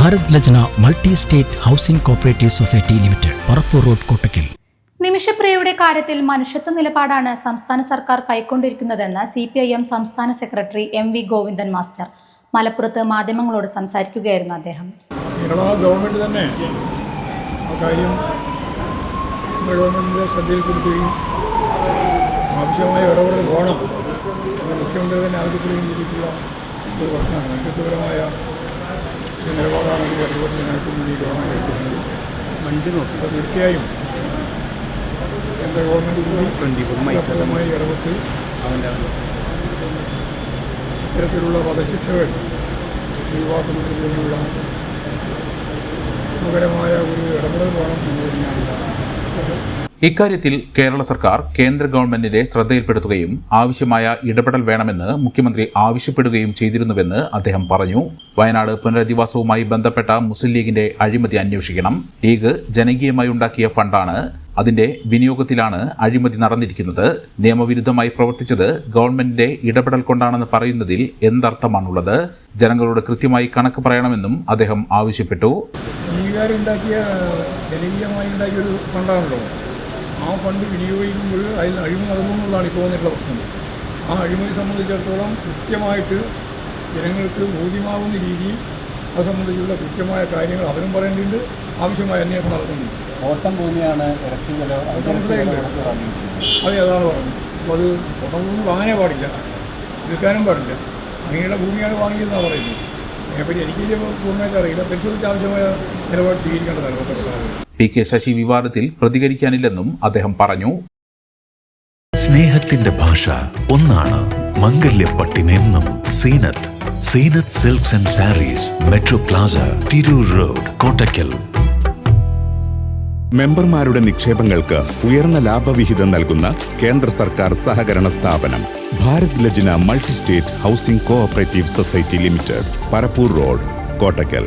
Bharat Lajna multi state housing cooperative society limited Parappur road Kottakkal. നിമിഷപ്രിയയുടെ കാര്യത്തിൽ മനുഷ്യത്വ നിലപാടാണ് സംസ്ഥാന സർക്കാർ കൈക്കൊണ്ടിരിക്കുന്നതെന്ന് സി പി ഐ എം സംസ്ഥാന secretary M V Govindan master. മലപ്പുറത്ത് മാധ്യമങ്ങളോട് സംസാരിക്കുകയായിരുന്നു അദ്ദേഹം. കേരള ഗവൺമെന്റ് തന്നെ ആ കാര്യം കേന്ദ്ര ഗവൺമെന്റിന്റെ ശ്രദ്ധയിൽപ്പെടുത്തുകയും ആവശ്യമായ ഇടപെടൽ വേണം. മുഖ്യമന്ത്രി തന്നെ ആവശ്യപ്പെടുകയും ചെയ്തിട്ടുള്ള ഒരു പ്രശ്നമാണ്. മനുഷ്യത്വപരമായ ഒരു നിലപാടാണെങ്കിൽ അതുപോലെ പരിവർത്തനങ്ങൾക്ക് വേണ്ടി ഗവൺമെന്റ് എടുത്തിരുന്നത് അപ്പോൾ തീർച്ചയായും കേന്ദ്ര ഗവൺമെന്റ് കൂടി ഫലമായി ഇടപെട്ട് ഇത്തരത്തിലുള്ള വധശിക്ഷകൾ ഒഴിവാക്കുന്നതിനുള്ള ഗുണകരമായ ഒരു ഇടപെടൽ വേണം എന്ന് തന്നെയാണ്. ഇക്കാര്യത്തിൽ കേരള സർക്കാർ കേന്ദ്ര ഗവൺമെന്റിന്റെ ശ്രദ്ധയിൽപ്പെടുത്തുകയും ആവശ്യമായ ഇടപെടൽ വേണമെന്ന് മുഖ്യമന്ത്രി ആവശ്യപ്പെടുകയും ചെയ്തിരുന്നുവെന്ന് അദ്ദേഹം പറഞ്ഞു. വയനാട് പുനരധിവാസവുമായി ബന്ധപ്പെട്ട മുസ്ലിം ലീഗിന്റെ അഴിമതി അന്വേഷിക്കണം. ലീഗ് ജനകീയമായി ഉണ്ടാക്കിയ ഫണ്ടാണ് അതിന്റെ വിനിയോഗത്തിലാണ് അഴിമതി നടന്നിരിക്കുന്നത്. നിയമവിരുദ്ധമായി പ്രവർത്തിച്ചത് ഗവൺമെന്റിന്റെ ഇടപെടൽ കൊണ്ടാണെന്ന് പറയുന്നതിൽ എന്തർത്ഥമാണുള്ളത്? ജനങ്ങളോട് കൃത്യമായി കണക്ക് പറയണമെന്നും അദ്ദേഹം ആവശ്യപ്പെട്ടു. ഉണ്ടാക്കിയ ഒരു ഫണ്ടാണല്ലോ. ആ ഫണ്ട് വിനിയോഗിക്കുമ്പോൾ അതിൽ അഴിമതി നടന്നു എന്നുള്ളതാണ് ഇപ്പോൾ വന്നിട്ടുള്ള പ്രശ്നം. ആ അഴിമതി സംബന്ധിച്ചിടത്തോളം കൃത്യമായിട്ട് ജനങ്ങൾക്ക് ബോധ്യമാവുന്ന രീതിയിൽ അത് സംബന്ധിച്ചുള്ള കൃത്യമായ കാര്യങ്ങൾ അവരും പറയേണ്ടതുണ്ട്. ആവശ്യമായ അന്വേഷണം നടത്തുന്നുണ്ട്. ഓട്ടം ഭൂമിയാണ്? അതെ അതാണ് പറഞ്ഞത്. അപ്പോൾ അത് ഓട്ടം ഭൂമി വാങ്ങാനേ പാടില്ല. വിൽക്കാനും പാടില്ല. അങ്ങനെയുള്ള ഭൂമിയാണ് വാങ്ങിയതെന്നാണ് പറയുന്നത്. അതിനെപ്പറ്റി എനിക്ക് പൂർണമായിട്ട് അറിയില്ല. പരിശോധിച്ച് ആവശ്യമായ നിലപാട് സ്വീകരിക്കേണ്ടതാണ്. ഓട്ടം പി കെ ശശി വിവാദത്തിൽ പ്രതികരിക്കാനില്ലെന്നും അദ്ദേഹം പറഞ്ഞു. സ്നേഹത്തിന്റെ ഭാഷ ഒന്നാണ് മംഗല്യപ്പട്ടിനെന്നും Zeenath Zeenath silks and sarees metro plaza Tirur road Kottakkal. മെമ്പർമാരുടെ നിക്ഷേപങ്ങൾക്ക് ഉയർന്ന ലാഭവിഹിതം നൽകുന്ന കേന്ദ്ര സർക്കാർ സഹകരണ സ്ഥാപനം Bharat Lajna multi state housing cooperative society limited Parappur road Kottakkal